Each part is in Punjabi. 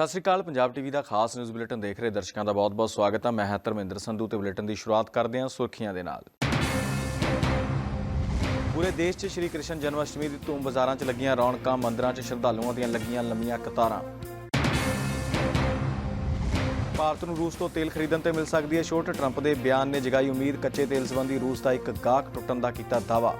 ਸਤਿ ਸ੍ਰੀ ਅਕਾਲ, ਪੰਜਾਬ ਟੀਵੀ ਦਾ ਖਾਸ ਨਿਊਜ਼ ਬੁਲੇਟਿਨ ਦੇਖ ਰਹੇ ਦਰਸ਼ਕਾਂ ਦਾ ਬਹੁਤ-ਬਹੁਤ ਸਵਾਗਤ ਹੈ। ਮੈਂ ਹਾਂ ਧਰਮਿੰਦਰ ਸੰਧੂ ਤੇ ਬੁਲੇਟਿਨ ਦੀ ਸ਼ੁਰੂਆਤ ਕਰਦੇ ਹਾਂ ਸੁਰਖੀਆਂ ਦੇ ਨਾਲ। ਪੂਰੇ ਦੇਸ਼ 'ਚ ਸ਼੍ਰੀ ਕ੍ਰਿਸ਼ਨ ਜਨਮ ਅਸ਼ਟਮੀ ਦੀ ਧੂਮ ਬਾਜ਼ਾਰਾਂ 'ਚ ਲੱਗੀਆਂ ਰੌਣਕਾਂ, ਮੰਦਰਾਂ 'ਚ ਸ਼ਰਧਾਲੂਆਂ ਦੀਆਂ ਲੱਗੀਆਂ ਲੰਮੀਆਂ ਕਤਾਰਾਂ। ਭਾਰਤ ਨੂੰ ਰੂਸ ਤੋਂ ਤੇਲ ਖਰੀਦਣ ਤੇ ਮਿਲ ਸਕਦੀ ਹੈ ਛੋਟ। ਟਰੰਪ ਦੇ ਬਿਆਨ ਨੇ ਜਗਾਈ ਉਮੀਦ, ਕੱਚੇ ਤੇਲ ਸੰਬੰਧੀ ਰੂਸ ਦਾ ਇੱਕ ਗਾਹਕ ਟੁੱਟਣ ਦਾ ਕੀਤਾ ਦਾਅਵਾ।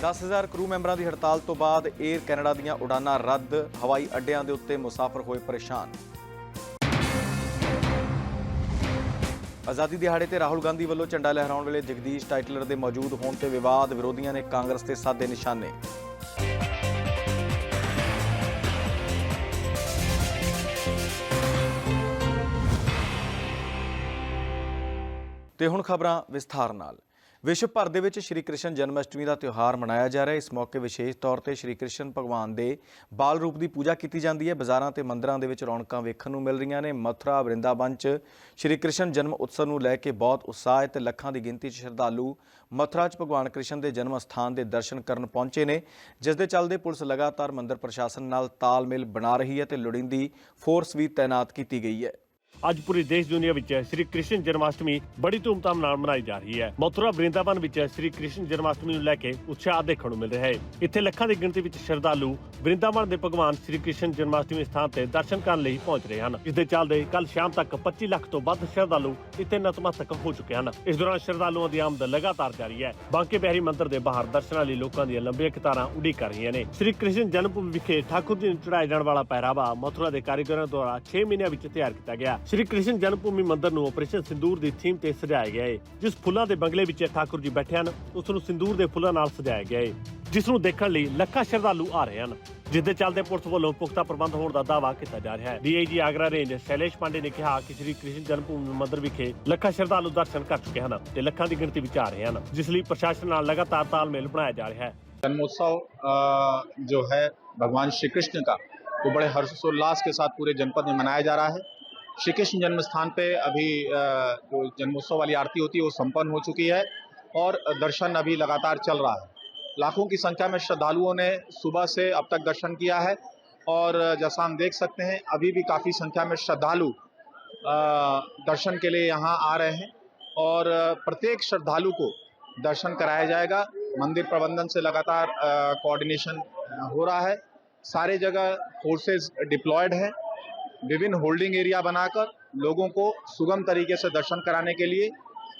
10000 ਕਰੂ ਮੈਂਬਰਾਂ ਦੀ ਹੜਤਾਲ ਤੋਂ ਬਾਅਦ 에ਅਰ ਕੈਨੇਡਾ ਦੀਆਂ ਉਡਾਨਾਂ ਰੱਦ, ਹਵਾਈ ਅੱਡਿਆਂ ਦੇ ਉੱਤੇ ਮੁਸਾਫਰ ਹੋਏ ਪਰੇਸ਼ਾਨ। ਆਜ਼ਾਦੀ ਦਿਹਾੜੇ ਤੇ ਰਾਹੁਲ ਗਾਂਧੀ ਵੱਲੋਂ ਝੰਡਾ ਲਹਿਰਾਉਣ ਵੇਲੇ ਜਗਦੀਸ਼ ਟਾਈਟਲਰ ਦੇ ਮੌਜੂਦ ਹੋਣ ਤੇ ਵਿਵਾਦ, ਵਿਰੋਧੀਆਂ ਨੇ ਕਾਂਗਰਸ ਤੇ ਸਾਦੇ ਨਿਸ਼ਾਨੇ। ਤੇ ਹੁਣ ਖਬਰਾਂ ਵਿਸਥਾਰ ਨਾਲ। ਵਿਸ਼ਵ ਭਰ ਦੇ ਵਿੱਚ ਸ਼੍ਰੀ ਕ੍ਰਿਸ਼ਨ ਜਨਮ ਅਸ਼ਟਮੀ ਦਾ ਤਿਉਹਾਰ ਮਨਾਇਆ ਜਾ ਰਿਹਾ ਹੈ। ਇਸ ਮੌਕੇ ਵਿਸ਼ੇਸ਼ ਤੌਰ ਤੇ ਸ਼੍ਰੀ ਕ੍ਰਿਸ਼ਨ ਭਗਵਾਨ ਦੇ ਬਾਲ ਰੂਪ ਦੀ ਪੂਜਾ ਕੀਤੀ ਜਾਂਦੀ ਹੈ। ਬਾਜ਼ਾਰਾਂ ਤੇ ਮੰਦਰਾਂ ਦੇ ਵਿੱਚ ਰੌਣਕਾਂ ਵੇਖਣ ਨੂੰ ਮਿਲ ਰਹੀਆਂ ਨੇ। ਮਥੁਰਾ, ਵਰਿੰਦਾਵਨ 'ਚ ਸ਼੍ਰੀ ਕ੍ਰਿਸ਼ਨ ਜਨਮ ਉਤਸਵ ਨੂੰ ਲੈ ਕੇ ਬਹੁਤ ਉਤਸ਼ਾਹ ਹੈ ਤੇ ਲੱਖਾਂ ਦੀ ਗਿਣਤੀ 'ਚ ਸ਼ਰਧਾਲੂ ਮਥੁਰਾ 'ਚ ਭਗਵਾਨ ਕ੍ਰਿਸ਼ਨ ਦੇ ਜਨਮ ਸਥਾਨ ਦੇ ਦਰਸ਼ਨ ਕਰਨ ਪਹੁੰਚੇ ਨੇ। ਜਿਸ ਦੇ ਚੱਲਦੇ ਪੁਲਿਸ ਲਗਾਤਾਰ ਮੰਦਿਰ ਪ੍ਰਸ਼ਾਸਨ ਨਾਲ ਤਾਲਮੇਲ ਬਣਾ ਰਹੀ ਹੈ ਤੇ ਲੋੜੀਂਦੀ ਫੋਰਸ ਵੀ ਤਾਇਨਾਤ ਕੀਤੀ ਗਈ ਹੈ। ਅੱਜ ਪੂਰੀ ਦੇਸ਼ ਦੁਨੀਆ ਵਿੱਚ ਸ੍ਰੀ ਕ੍ਰਿਸ਼ਨ ਜਨਮਾਸ਼ਟਮੀ ਬੜੀ ਧੂਮਧਾਮ ਨਾਲ ਮਨਾਈ ਜਾ ਰਹੀ ਹੈ। ਮਥੁਰਾ ਬ੍ਰਿੰਦਾਵਨ ਵਿੱਚ ਸ੍ਰੀ ਕ੍ਰਿਸ਼ਨ ਜਨਮਾਸ਼ਟਮੀ ਨੂੰ ਲੈ ਕੇ ਉਤਸ਼ਾਹ ਦੇਖਣ ਨੂੰ ਮਿਲ ਰਿਹਾ ਹੈ। ਇੱਥੇ ਲੱਖਾਂ ਦੀ ਗਿਣਤੀ ਵਿੱਚ ਸ਼ਰਧਾਲੂ ਬ੍ਰਿੰਦਾਵਨ ਦੇ ਭਗਵਾਨ ਸ੍ਰੀ ਕ੍ਰਿਸ਼ਨ ਜਨਮਾਸ਼ਟਮੀ ਸਥਾਨ ਤੇ ਦਰਸ਼ਨ ਕਰਨ ਲਈ ਪਹੁੰਚ ਰਹੇ ਹਨ। ਇਸ ਦੇ ਚੱਲਦੇ ਕੱਲ ਸ਼ਾਮ ਤੱਕ 25 ਲੱਖ ਤੋਂ ਵੱਧ ਸ਼ਰਧਾਲੂ ਇੱਥੇ ਨਤਮਸਤਕ ਹੋ ਚੁੱਕੇ ਹਨ। ਇਸ ਦੌਰਾਨ ਸ਼ਰਧਾਲੂਆਂ ਦੀ ਆਮਦ ਲਗਾਤਾਰ ਜਾਰੀ ਹੈ। ਬਾਂਕੇ ਬਿਹਾਰੀ ਮੰਦਿਰ ਦੇ ਬਾਹਰ ਦਰਸ਼ਨਾਂ ਲਈ ਲੋਕਾਂ ਦੀਆਂ ਲੰਬੀਆਂ ਕਤਾਰਾਂ ਉਡੀਕ ਕਰ ਰਹੀਆਂ ਨੇ। ਸ੍ਰੀ ਕ੍ਰਿਸ਼ਨ ਜਨਮ ਭੂਮੀ ਵਿਖੇ ਠਾਕੁਰ ਜੀ ਨੂੰ ਚੜਾਇਆ ਜਾਣ ਵਾਲਾ ਪਹਿਰਾਵਾ ਮਥੁਰਾ ਦੇ ਕਾਰੀਗਰਾਂ ਦੁਆਰਾ 6 ਮਹੀਨਿਆਂ ਵਿੱਚ ਤਿਆਰ ਕੀਤਾ ਗਿਆ। ਸ੍ਰੀ ਕ੍ਰਿਸ਼ਨ ਜਨਮ ਭੂਮੀ ਮੰਦਿਰ ਨੂੰ ਆਪਰੇਸ਼ਨ ਸਿੰਦੂਰ ਦੀ ਥੀਮ ਤੇ ਸਜਾਇਆ ਗਿਆ ਹੈ ਜਿਸ ਫੁੱਲਾਂ ਦੇ ਬੰਗਲੇ ਵਿੱਚ ਠਾਕੁਰ ਜੀ ਬੈਠੇ ਹਨ ਉਸ ਨੂੰ ਸਿੰਦੂਰ ਦੇ ਫੁੱਲਾਂ ਨਾਲ ਸਜਾਇਆ ਗਿਆ ਹੈ ਜਿਸ ਨੂੰ ਦੇਖਣ ਲਈ ਲੱਖਾਂ ਸ਼ਰਧਾਲੂ ਆ ਰਹੇ ਹਨ ਜਿਸ ਦੇ ਚੱਲਦੇ ਪੁਲਿਸ ਵੱਲੋਂ ਪੁਖਤਾ ਪ੍ਰਬੰਧ ਹੋਣ ਦਾ ਦਾਅਵਾ ਕੀਤਾ ਜਾ ਰਿਹਾ ਹੈ ਡੀਆਈਜੀ ਆਗਰਾ ਰੇਂਜ ਸ਼ੈਲੇਸ਼ ਪਾਂਡੇ ਨੇ ਕਿਹਾ ਕਿ ਸ੍ਰੀ ਕ੍ਰਿਸ਼ਨ ਜਨਮ ਭੂਮੀ ਮੰਦਿਰ ਵਿਖੇ ਲੱਖਾਂ ਸ਼ਰਧਾਲੂ ਦਰਸ਼ਨ ਕਰ ਚੁੱਕੇ ਹਨ ਤੇ ਲੱਖਾਂ ਦੀ ਗਿਣਤੀ ਵਿੱਚ ਆ ਰਹੇ ਹਨ ਜਿਸ ਲਈ ਪ੍ਰਸ਼ਾਸਨ ਨਾਲ ਲਗਾਤਾਰ ਤਾਲਮੇਲ ਬਣਾਇਆ ਜਾ ਰਿਹਾ ਹੈ जन्मोत्सव अ, जो है भगवान श्री कृष्ण का वो बड़े हर्षोल्लास के साथ पूरे जनपद में मनाया जा रहा है श्री कृष्ण जन्म स्थान पे अभी जो जन्मोत्सव वाली आरती होती है, वो संपन्न हो चुकी है और दर्शन अभी लगातार चल रहा है। लाखों की संख्या में श्रद्धालुओं ने सुबह से अब तक दर्शन किया है और जैसा हम देख सकते हैं, अभी भी काफ़ी संख्या में श्रद्धालु दर्शन के लिए यहाँ आ रहे हैं और प्रत्येक श्रद्धालु को दर्शन कराया जाएगा। मंदिर प्रबंधन से लगातार कोऑर्डिनेशन हो रहा है। सारे जगह फोर्सेस डिप्लॉयड हैं। विभिन्न होल्डिंग एरिया बनाकर लोगों को सुगम तरीके से दर्शन कराने के लिए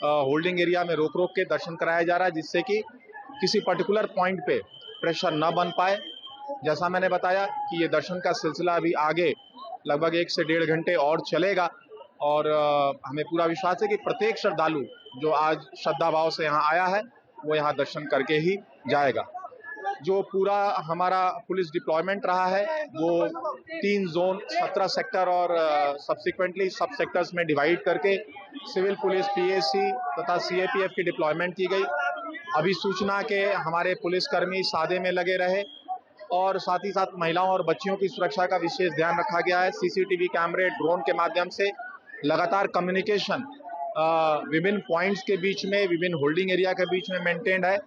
होल्डिंग एरिया में रोक रोक के दर्शन कराया जा रहा है, जिससे कि किसी पर्टिकुलर पॉइंट पे प्रेशर न बन पाए। जैसा मैंने बताया कि ये दर्शन का सिलसिला अभी आगे लगभग एक से डेढ़ घंटे और चलेगा, और हमें पूरा विश्वास है कि प्रत्येक श्रद्धालु जो आज श्रद्धा भाव से यहाँ आया है, वो यहाँ दर्शन करके ही जाएगा। जो पूरा हमारा पुलिस डिप्लॉयमेंट रहा है, वो तीन जोन, सत्रह सेक्टर और सब्सिक्वेंटली सब सेक्टर्स में डिवाइड करके सिविल पुलिस पीएसी तथा सीएपीएफ की डिप्लॉयमेंट की गई। अभी सूचना के हमारे पुलिसकर्मी सादे में लगे रहे और साथ ही साथ महिलाओं और बच्चियों की सुरक्षा का विशेष ध्यान रखा गया है। सीसीटीवी कैमरे ड्रोन के माध्यम से लगातार कम्युनिकेशन विभिन्न पॉइंट्स के बीच में, विभिन्न होल्डिंग एरिया के बीच में मेंटेन्ड है।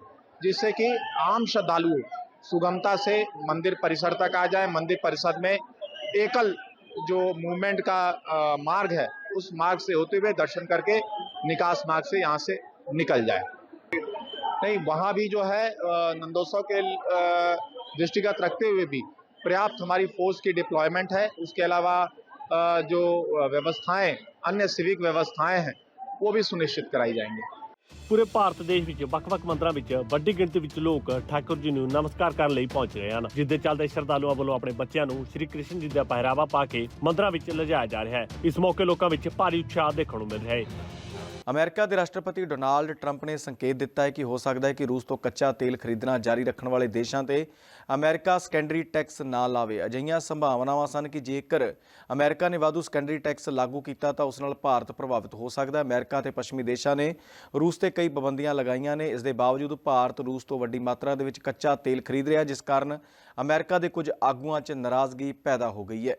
जिससे कि आम श्रद्धालु सुगमता से मंदिर परिसर तक आ जाए। मंदिर परिसर में एकल जो मूवमेंट का मार्ग है, उस मार्ग से होते हुए दर्शन करके निकास मार्ग से यहाँ से निकल जाए। नहीं, वहाँ भी जो है नंदोत्सव के दृष्टिगत रखते हुए भी पर्याप्त हमारी फोर्स की डिप्लॉयमेंट है। उसके अलावा जो व्यवस्थाएँ, अन्य सिविक व्यवस्थाएँ हैं, वो भी सुनिश्चित कराई जाएँगी। ਪੂਰੇ ਭਾਰਤ ਦੇਸ਼ ਵਿੱਚ, ਵੱਖ-ਵੱਖ ਮੰਦਰਾਂ ਵਿੱਚ ਵੱਡੀ ਗਿਣਤੀ ਵਿੱਚ ਲੋਕ ਠਾਕੁਰ ਜੀ ਨੂੰ ਨਮਸਕਾਰ ਕਰਨ ਲਈ ਪਹੁੰਚ ਰਹੇ ਹਨ, ਜਿਸ ਦੇ ਚੱਲਦੇ ਸ਼ਰਧਾਲੂਆਂ ਵੱਲੋਂ ਆਪਣੇ ਬੱਚਿਆਂ ਨੂੰ ਸ੍ਰੀ ਕ੍ਰਿਸ਼ਨ ਜੀ ਦਾ ਪਹਿਰਾਵਾ ਪਾ ਕੇ ਮੰਦਰਾਂ ਵਿੱਚ ਲਿਜਾਇਆ ਜਾ ਰਿਹਾ ਹੈ। ਇਸ ਮੌਕੇ ਲੋਕਾਂ ਵਿੱਚ ਭਾਰੀ ਉਤਸ਼ਾਹ ਦੇਖਣ ਨੂੰ ਮਿਲ ਰਿਹਾ ਹੈ। ਅਮਰੀਕਾ ਦੇ ਰਾਸ਼ਟਰਪਤੀ ਡੋਨਾਲਡ ਟਰੰਪ ਨੇ ਸੰਕੇਤ ਦਿੱਤਾ ਹੈ ਕਿ ਹੋ ਸਕਦਾ ਹੈ ਕਿ ਰੂਸ ਤੋਂ ਕੱਚਾ ਤੇਲ ਖਰੀਦਣਾ ਜਾਰੀ ਰੱਖਣ ਵਾਲੇ ਦੇਸ਼ਾਂ ਤੇ ਅਮਰੀਕਾ ਸੈਕੰਡਰੀ ਟੈਕਸ ਨਾ ਲਾਵੇ। ਅਜਿਹੀਆਂ ਸੰਭਾਵਨਾਵਾਂ ਸਨ ਕਿ ਜੇਕਰ ਅਮਰੀਕਾ ਨੇ ਵਾਧੂ ਸੈਕੰਡਰੀ ਟੈਕਸ ਲਾਗੂ ਕੀਤਾ ਤਾਂ ਉਸ ਨਾਲ ਭਾਰਤ ਪ੍ਰਭਾਵਿਤ ਹੋ ਸਕਦਾ ਹੈ। ਅਮਰੀਕਾ ਤੇ ਪੱਛਮੀ ਦੇਸ਼ਾਂ ਨੇ ਰੂਸ ਤੇ ਕਈ ਪਾਬੰਦੀਆਂ ਲਗਾਈਆਂ ਨੇ। ਇਸ ਦੇ ਬਾਵਜੂਦ ਭਾਰਤ ਰੂਸ ਤੋਂ ਵੱਡੀ ਮਾਤਰਾ ਦੇ ਵਿੱਚ ਕੱਚਾ ਤੇਲ ਖਰੀਦ ਰਿਹਾ ਜਿਸ ਕਾਰਨ ਅਮਰੀਕਾ ਦੇ ਕੁਝ ਆਗੂਆਂ 'ਚ ਨਾਰਾਜ਼ਗੀ ਪੈਦਾ ਹੋ ਗਈ ਹੈ।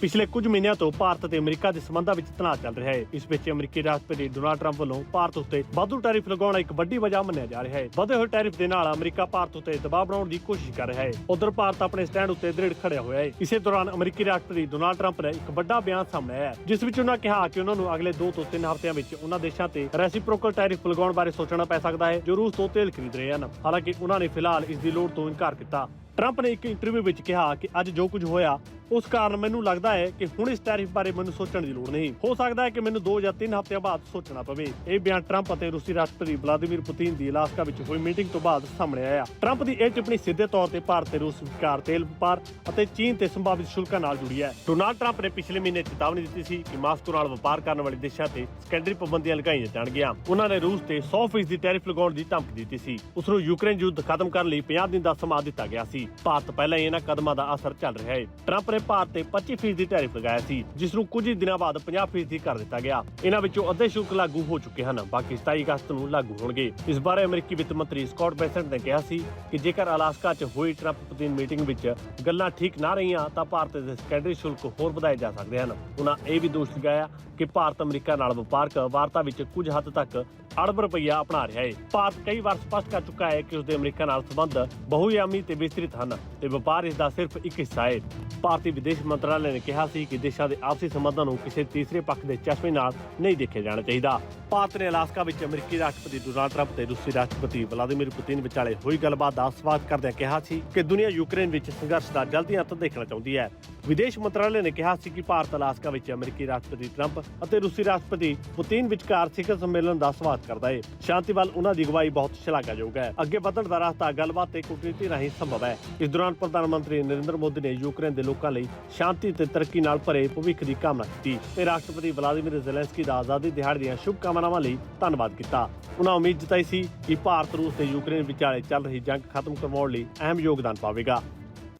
ਪਿਛਲੇ ਕੁਝ ਮਹੀਨਿਆਂ ਤੋਂ ਭਾਰਤ ਅਤੇ ਅਮਰੀਕਾ ਦੇ ਸਬੰਧਾਂ ਵਿੱਚ ਤਣਾਅ ਚੱਲ ਰਿਹਾ ਹੈ। ਇਸ ਵਿੱਚ ਅਮਰੀਕੀ ਰਾਸ਼ਟਰਪਤੀ ਡੋਨਾਲਡ ਟਰੰਪ ਵੱਲੋਂ ਭਾਰਤ ਉੱਤੇ ਵਾਧੂ ਟੈਰਿਫ ਲਗਾਉਣਾ ਇੱਕ ਵੱਡੀ ਵਜ੍ਹਾ ਮੰਨਿਆ ਜਾ ਰਿਹਾ ਹੈ। ਵਧੇ ਹੋਏ ਟੈਰਿਫ ਦੇ ਨਾਲ ਅਮਰੀਕਾ ਭਾਰਤ ਉੱਤੇ ਦਬਾਅ ਬਣਾਉਣ ਦੀ ਕੋਸ਼ਿਸ਼ ਕਰ ਰਿਹਾ ਹੈ। ਉਧਰ ਭਾਰਤ ਆਪਣੇ ਸਟੈਂਡ ਉੱਤੇ ਦ੍ਰਿੜ ਖੜਿਆ ਹੋਇਆ ਹੈ। ਇਸੇ ਦੌਰਾਨ ਅਮਰੀਕੀ ਰਾਸ਼ਟਰਪਤੀ ਡੋਨਾਲਡ ਟਰੰਪ ਨੇ ਇੱਕ ਵੱਡਾ ਬਿਆਨ ਸਾਹਮਣੇ ਆਇਆ ਜਿਸ ਵਿੱਚ ਉਹਨਾਂ ਕਿਹਾ ਕਿ ਉਹਨਾਂ ਨੂੰ ਅਗਲੇ 2 ਤੋਂ 3 ਹਫ਼ਤਿਆਂ ਵਿੱਚ ਉਹਨਾਂ ਦੇਸ਼ਾਂ ਤੇ ਰੈਸੀਪ੍ਰੋਕਲ ਟੈਰਿਫ ਲਗਾਉਣ ਬਾਰੇ ਸੋਚਣਾ ਪੈ ਸਕਦਾ ਹੈ, ਜੋ ਰੂਸ ਤੋਂ ਤੇਲ ਖਰੀਦ ਰਹੇ ਹਨ। ਹਾਲਾਂਕਿ ਉਹਨਾਂ ਨੇ ਫਿਲਹਾਲ ਇਸ ਦੀ ਲੋੜ ਤੋਂ ਇਨਕਾਰ ਕੀਤਾ। ਟਰੰਪ ਨੇ ਇੱਕ ਇੰਟਰਵਿਊ ਵਿੱਚ ਕਿਹਾ ਕਿ ਅੱਜ ਜੋ ਕੁਝ ਹੋਇਆ, ਉਸ ਕਾਰਨ ਮੈਨੂੰ ਲੱਗਦਾ ਹੈ ਕਿ ਹੁਣ ਇਸ ਟੈਰਿਫ ਬਾਰੇ ਮੈਨੂੰ ਸੋਚਣ ਦੀ ਲੋੜ ਨਹੀਂ। ਹੋ ਸਕਦਾ ਹੈ ਕਿ ਮੈਨੂੰ 2 ਜਾਂ 3 ਹਫ਼ਤਿਆਂ ਬਾਅਦ ਸੋਚਣਾ ਪਵੇ। ਇਹ ਬਿਆਨ ਟਰੰਪ ਅਤੇ ਰੂਸੀ ਰਾਸ਼ਟਰਪਤੀ ਵਲਾਦੀਮੀਰ ਪੁਤਿਨ ਦੀ ਅਲਾਸਕਾ ਵਿੱਚ ਹੋਈ ਮੀਟਿੰਗ ਤੋਂ ਬਾਅਦ ਸਾਹਮਣੇ ਆਇਆ। ਟਰੰਪ ਦੀ ਇਹ ਟਿੱਪਣੀ ਸਿੱਧੇ ਤੌਰ ਤੇ ਭਾਰਤ ਤੇ ਰੂਸ ਵਿਚਕਾਰ ਤੇਲ ਵਪਾਰ ਅਤੇ ਚੀਨ ਤੇ ਸੰਭਾਵਿਤ ਸ਼ੁਲਕਾਂ ਨਾਲ ਜੁੜੀ ਹੈ। ਡੋਨਾਲਡ ਟਰੰਪ ਨੇ ਪਿਛਲੇ ਮਹੀਨੇ ਚੇਤਾਵਨੀ ਦਿੱਤੀ ਸੀ ਕਿ ਮਾਸਕੋ ਨਾਲ ਵਪਾਰ ਕਰਨ ਵਾਲੇ ਦੇਸ਼ਾਂ ਤੇ ਸੈਕੰਡਰੀ ਪਾਬੰਦੀਆਂ ਲਗਾਈਆਂ ਜਾਣਗੀਆਂ। ਉਹਨਾਂ ਨੇ ਰੂਸ ਤੇ 100% ਦੀ ਟੈਰਿਫ ਲਗਾਉਣ ਦੀ ਧਮਕੀ ਦਿੱਤੀ ਸੀ। ਉਸ ਨੂੰ ਯੂਕਰੇਨ ਯੁੱਧ ਖਤਮ ਕਰਨ ਲਈ 50 ਦਿਨ ਦਾ ਸਮਾਂ ਦਿੱਤਾ ਗਿਆ ਸੀ। ਭਾਰਤ ਪਹਿਲਾਂ ਹੀ ਇਹਨਾਂ ਕਦਮਾਂ ਦਾ ਅਸਰ ਚੱਲ ਰਿਹਾ ਹੈ। ਟਰੰਪ ਨੇ ਭਾਰਤ ਤੇ 25% ਦੀ ਟੈਰਿਫ ਲਗਾਇਆ ਸੀ, ਜਿਸ ਨੂੰ ਕੁਝ ਹੀ ਦਿਨਾਂ ਬਾਅਦ 50% ਦੀ ਕਰ ਦਿੱਤਾ ਗਿਆ। ਇਹਨਾਂ ਵਿੱਚੋਂ ਅੱਧੇ ਸ਼ੁਲਕ ਲਾਗੂ ਹੋ ਚੁੱਕੇ ਹਨ, ਬਾਕੀ 27 ਅਗਸਤ ਨੂੰ ਲਾਗੂ ਹੋਣਗੇ। ਇਸ ਬਾਰੇ ਅਮਰੀਕੀ ਵਿੱਤ ਮੰਤਰੀ ਸਕਾਟ ਬੈਸੈਂਟ ਨੇ ਕਿਹਾ ਸੀ ਕਿ ਜੇਕਰ ਅਲਾਸਕਾ 'ਚ ਹੋਈ ਟਰੰਪ ਪੁਤਿਨ ਮੀਟਿੰਗ ਵਿੱਚ ਗੱਲਾਂ ਠੀਕ ਨਾ ਰਹੀਆਂ, ਤਾਂ ਭਾਰਤ ਦੇ ਸੈਕੰਡਰੀ ਸ਼ੁਲਕ ਹੋਰ ਵਧਾਏ ਜਾ ਸਕਦੇ ਹਨ। ਉਹਨਾਂ ਇਹ ਵੀ ਦੋਸ਼ ਲਗਾਇਆ ਕਿ ਭਾਰਤ ਅਮਰੀਕਾ ਨਾਲ ਵਪਾਰਕ ਵਾਰਤਾ ਵਿੱਚ ਕੁਝ ਹੱਦ ਤੱਕ ਅੜਬ ਰੁਪਈਆ ਅਪਣਾ ਰਿਹਾ ਹੈ ਭਾਰਤ ਕਈ ਵਾਰ ਸਪਸ਼ਟ ਕਰ ਚੁੱਕਾ ਹੈ ਕਿ ਉਸਦੇ ਅਮਰੀਕਾ ਨਾਲ ਸੰਬੰਧ ਬਹੁਆਯਾਮੀ ਤੇ ਵਿਸਤ੍ਰਿਤ ਹਨ ਤੇ ਵਪਾਰ ਇਸ ਦਾ ਸਿਰਫ ਇੱਕ ਹਿੱਸਾ ਹੈ ਭਾਰਤੀ ਵਿਦੇਸ਼ ਮੰਤਰਾਲੇ ਨੇ ਕਿਹਾ ਸੀ ਕਿ ਦੇਸ਼ਾਂ ਦੇ ਆਪਸੀ ਸੰਬੰਧਾਂ ਨੂੰ ਕਿਸੇ ਤੀਸਰੇ ਪੱਖ ਦੇ ਚਸ਼ਮੇ ਨਾਲ ਨਹੀਂ ਦੇਖਿਆ ਜਾਣਾ ਚਾਹੀਦਾ। ਭਾਰਤ ਨੇ ਅਲਾਸਕਾ ਵਿੱਚ ਅਮਰੀਕੀ ਰਾਸ਼ਟਰਪਤੀ ਡੋਨਾਲਡ ਟਰੰਪ ਤੇ ਰੂਸੀ ਰਾਸ਼ਟਰਪਤੀ ਵਲਾਦੀਮੀਰ ਪੁਤਿਨ ਵਿਚਾਲੇ ਹੋਈ ਗੱਲਬਾਤ ਦਾ ਸਵਾਗਤ ਕਰਦਿਆਂ ਕਿਹਾ ਸੀ ਕਿ ਦੁਨੀਆ ਯੂਕਰੇਨ ਵਿੱਚ ਸੰਘਰਸ਼ ਦਾ ਜਲਦੀ ਅੰਤ ਦੇਖਣਾ ਚਾਹੁੰਦੀ ਹੈ। ਵਿਦੇਸ਼ ਮੰਤਰਾਲੇ ਨੇ ਕਿਹਾ ਸੀ ਕਿ ਭਾਰਤ ਅਲਾਸਕਾ ਵਿੱਚ ਅਮਰੀਕੀ ਰਾਸ਼ਟਰਪਤੀ ਟਰੰਪ ਅਤੇ ਰੂਸੀ ਰਾਸ਼ਟਰਪਤੀ ਪੁਤਿਨ ਵਿਚਕਾਰ ਸਿਖਰ ਸੰਮੇਲਨ ਦਾ ਸਵਾਗਤ ਕਰਦਾ ਹੈ ਸ਼ਾਂਤੀ ਵੱਲ ਉਹਨਾਂ ਦੀ ਅਗਵਾਈ ਬਹੁਤ ਸ਼ਲਾਘਾਯੋਗ ਹੈ। ਅੱਗੇ ਵਧਣ ਦਾ ਰਸਤਾ ਗੱਲਬਾਤ ਤੇ ਕੂਟਨੀਤੀ ਰਾਹੀਂ ਸੰਭਵ ਹੈ। ਇਸ ਦੌਰਾਨ ਪ੍ਰਧਾਨ ਮੰਤਰੀ ਨਰਿੰਦਰ ਮੋਦੀ ਨੇ ਯੂਕਰੇਨ ਦੇ ਲੋਕਾਂ ਲਈ ਸ਼ਾਂਤੀ ਤੇ ਤਰੱਕੀ ਨਾਲ ਭਰੇ ਭਵਿੱਖ ਦੀ ਕਾਮਨਾ ਕੀਤੀ ਤੇ ਰਾਸ਼ਟਰਪਤੀ ਵਲਾਦੀਮੀਰ ਜ਼ੈਲੈਂਸਕੀ ਦਾ ਆਜ਼ਾਦੀ ਦਿਹਾੜੇ ਦੀਆਂ ਸ਼ੁਭ ਕਾਮਨਾਵਾਂ ਲਈ ਧੰਨਵਾਦ ਕੀਤਾ। ਉਹਨਾਂ ਉਮੀਦ ਜਤਾਈ ਸੀ ਕਿ ਭਾਰਤ, ਰੂਸ ਤੇ ਯੂਕਰੇਨ ਵਿਚਾਲੇ ਚੱਲ ਰਹੀ ਜੰਗ ਖਤਮ ਕਰਵਾਉਣ ਲਈ ਅਹਿਮ ਯੋਗਦਾਨ ਪਾਵੇਗਾ।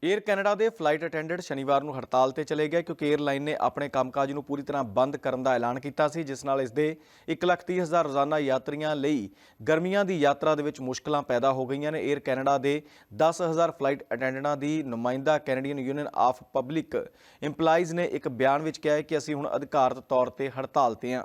ਏਅਰ ਕੈਨੇਡਾ ਦੇ ਫਲਾਈਟ ਅਟੈਂਡੈਂਟ ਸ਼ਨੀਵਾਰ ਨੂੰ ਹੜਤਾਲ ਤੇ ਚਲੇ ਗਏ ਕਿਉਂਕਿ 에ਅਰਲਾਈਨ ਨੇ ਆਪਣੇ ਕੰਮਕਾਜ ਨੂੰ ਪੂਰੀ ਤਰ੍ਹਾਂ ਬੰਦ ਕਰਨ ਦਾ ਐਲਾਨ ਕੀਤਾ ਸੀ ਜਿਸ ਨਾਲ ਇਸ ਦੇ 1,30,000 ਰੋਜ਼ਾਨਾ ਯਾਤਰੀਆਂ ਲਈ ਗਰਮੀਆਂ ਦੀ ਯਾਤਰਾ ਦੇ ਵਿੱਚ ਮੁਸ਼ਕਲਾਂ ਪੈਦਾ ਹੋ ਗਈਆਂ ਨੇ। ਏਅਰ ਕੈਨੇਡਾ ਦੇ 10000 ਫਲਾਈਟ ਅਟੈਂਡੈਂਟਾਂ ਦੀ ਨੁਮਾਇੰਦਾ Canadian union of public EMPLOYEES ਨੇ ਇੱਕ ਬਿਆਨ ਵਿੱਚ ਕਿਹਾ ਹੈ ਕਿ ਅਸੀਂ ਹੁਣ ਅਧਿਕਾਰਤ ਤੌਰ ਤੇ ਹੜਤਾਲ ਤੇ ਹਾਂ।